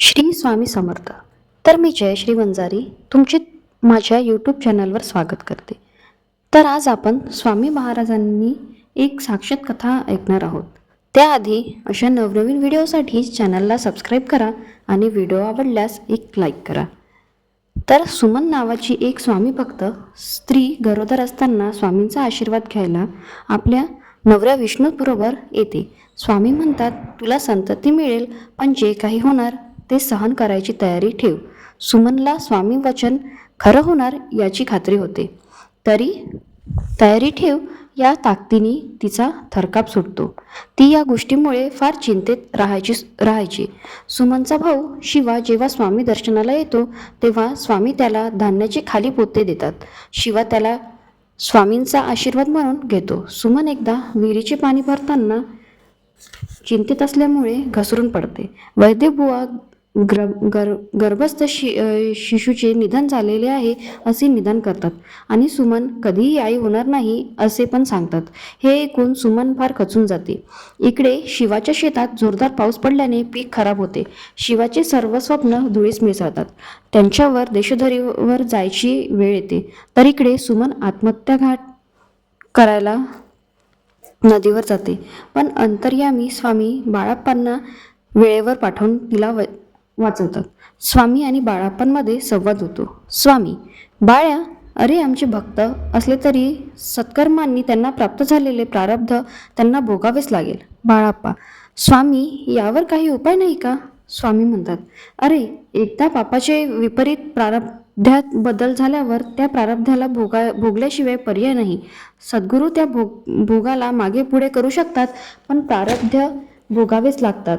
श्री स्वामी समर्थ. तर मी जयश्री वंजारी तुमचे माझ्या यूट्यूब चॅनलवर स्वागत करते. तर आज आपण स्वामी महाराजांनी एक साक्षात कथा ऐकणार आहोत. त्याआधी अशा नवनवीन व्हिडिओसाठी चॅनलला सबस्क्राईब करा आणि व्हिडिओ आवडल्यास एक लाईक करा. तर सुमन नावाची एक स्वामी भक्त स्त्री गरोदर असताना स्वामींचा आशीर्वाद घ्यायला आपल्या नवऱ्या विष्णूबरोबर येते. स्वामी म्हणतात तुला संतती मिळेल पण जे काही होणार ते सहन करायची तयारी ठेव. सुमनला स्वामी वचन खरं होणार याची खात्री होते. तरी तयारी ठेव या ताकदीने तिचा थरकाप सुटतो. ती या गोष्टीमुळे फार चिंतेत राहायची राहायची. सुमनचा भाऊ शिवा जेव्हा स्वामी दर्शनाला येतो तेव्हा स्वामी त्याला धान्याचे खाली पोते देतात. शिवा त्याला स्वामींचा आशीर्वाद म्हणून घेतो. सुमन एकदा विहिरीचे पाणी भरताना चिंतेत असल्यामुळे घसरून पडते. वैद्यबुवा ग्र गर गर्भस्थ शि शिशूचे निधन झालेले आहे असे निदान करतात. आणि सुमन कधीही आई होणार नाही असे पण सांगतात. हे ऐकून सुमन फार खचून जाते. इकडे शिवाच्या शेतात जोरदार पाऊस पडल्याने पीक खराब होते. शिवाचे सर्व स्वप्न धुळीस मिसळतात. त्यांच्यावर देशोधरीवर जायची वेळ येते. तर इकडे सुमन आत्महत्या घाट करायला नदीवर जाते. पण अंतर्यामी स्वामी बाळाप्पांना वेळेवर पाठवून तिला व वाचवतात. स्वामी आणि बाळाप्पांमध्ये संवाद होतो. स्वामी बाळ्या अरे आमचे भक्त असले तरी सत्कर्मांनी त्यांना प्राप्त झालेले प्रारब्ध त्यांना भोगावेच लागेल. बाळाप्पा स्वामी यावर काही उपाय नाही का? स्वामी म्हणतात अरे एकदा पापाचे विपरीत प्रारब्धात बदल झाल्यावर त्या प्रारब्धाला भोगा भोगल्याशिवाय पर्याय नाही. सद्गुरू त्या भोग भोगाला मागे पुढे करू शकतात पण प्रारब्ध भोगावेच लागतात.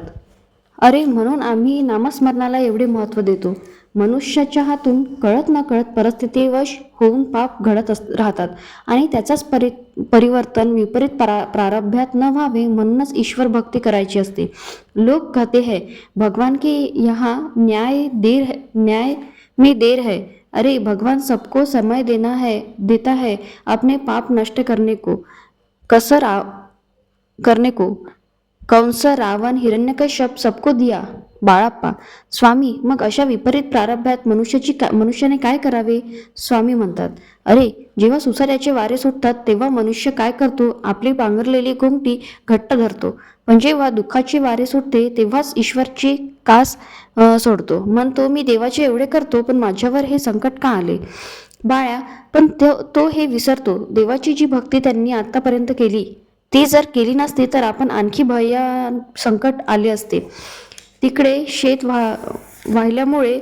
अरे म्हणून आम्ही नामस्मरणाला एवढे महत्त्व देतो. मनुष्याच्या हातून कळत न कळत परिस्थितीवश होऊन पाप घडत अस राहतात. आणि त्याचाच परि परिवर्तन विपरीत परा प्रारभ्यात न व्हावे म्हणूनच ईश्वर भक्ती करायची असते. लोक कहते है भगवान की यहाँ न्याय देर है न्याय में देर है. अरे भगवान सबको समय देना है देता है अपने पाप नष्ट करने को कसर आ करने को। कंस रावण हिरण्यकश्यप सबको दिया बाळाप्पा. स्वामी मग अशा विपरीत प्रारंभात मनुष्याची का मनुष्याने काय करावे? स्वामी म्हणतात अरे जेव्हा सुसाऱ्याचे वारे सुटतात तेव्हा मनुष्य काय करतो? आपली पांघरलेली घुमटी घट्ट धरतो. पण जेव्हा दुःखाचे वारे सुटते तेव्हाच ईश्वरची कास सोडतो. म्हणतो मी देवाचे एवढे करतो पण माझ्यावर हे संकट का आले? बाळ्या पण तो तो हे विसरतो. देवाची जी भक्ती त्यांनी आतापर्यंत केली ती जर केली नसती तर आपण आणखी भया संकट आले असते. तिकडे शेत वा वाहिल्यामुळे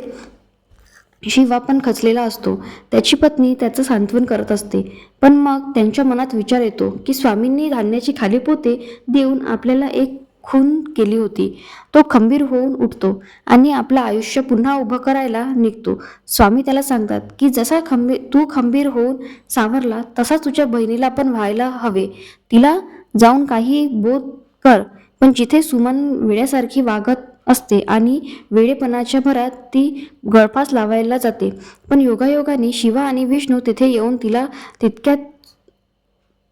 शिवा पण खचलेला असतो. त्याची पत्नी त्याचं सांत्वन करत असते. पण मग त्यांच्या मनात विचार येतो की स्वामींनी धान्याची खाली पोते देऊन आपल्याला एक खून केली होती. तो खंबीर होऊन उठतो आणि आपलं आयुष्य पुन्हा उभं करायला निघतो. स्वामी त्याला सांगतात की जसा खंबीर तू खंबीर होऊन सावरला तसा तुझ्या बहिणीला पण व्हायला हवे. तिला जाऊन काही बोध कर. पण जिथे सुमन वेड्यासारखी वागत असते आणि वेळेपणाच्या भरात ती गळफास लावायला जाते. पण योगायोगाने शिवा आणि विष्णू तिथे येऊन तिला तितक्यात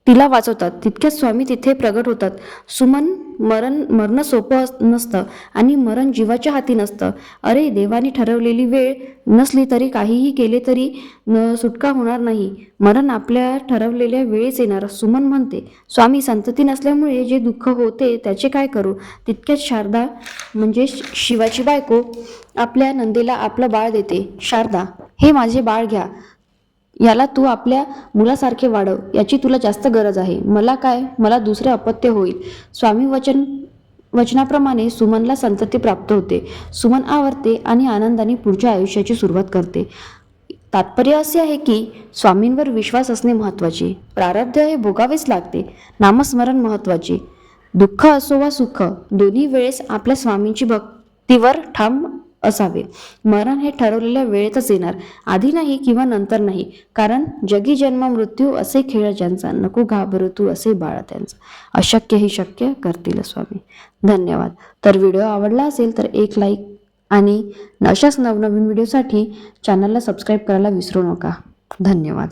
तिला वाचवतात. तितक्यात स्वामी तिथे प्रगट होतात. सुमन मरण मरणं सोपं नसतं आणि मरण जीवाच्या हाती नसतं. अरे देवाने ठरवलेली वेळ नसली तरी काहीही केले तरी न सुटका होणार नाही. मरण आपल्या ठरवलेल्या वेळेस येणार सुमन म्हणते. स्वामी संतती नसल्यामुळे जे दुःख होते त्याचे काय करू? तितक्यात शारदा म्हणजे शिवाची बायको आपल्या नंदेला आपलं बाळ देते. शारदा हे माझे बाळ घ्या. याला तू आपल्या मुलासारखे वाढव याची तुला जास्त गरज आहे. मला काय? मला दुसरे अपत्य होईल. स्वामी वचन वचनाप्रमाणे सुमनला संतती प्राप्त होते. सुमन आवरते आणि आनंदाने पुढच्या आयुष्याची सुरुवात करते. तात्पर्य असे आहे की स्वामींवर विश्वास असणे महत्त्वाचे. प्रारब्ध हे भोगावेच लागते. नामस्मरण महत्त्वाचे. दुःख असो वा सुख दोन्ही वेळेस आपल्या स्वामींची भक्तीवर ठाम असावे. मरण हे ठरवलेल्या वेळेतच येणार. आधी नाही किंवा नंतर नाही. कारण जगी जन्म मृत्यू असे खेळ ज्यांचा. नको घाबरू तू असे बाळा त्यांचा. अशक्य ही शक्य करतील स्वामी. धन्यवाद. तर व्हिडिओ आवडला असेल तर एक लाईक आणि अशाच नवनवीन व्हिडिओसाठी चॅनलला सबस्क्राईब करायला विसरू नका. धन्यवाद.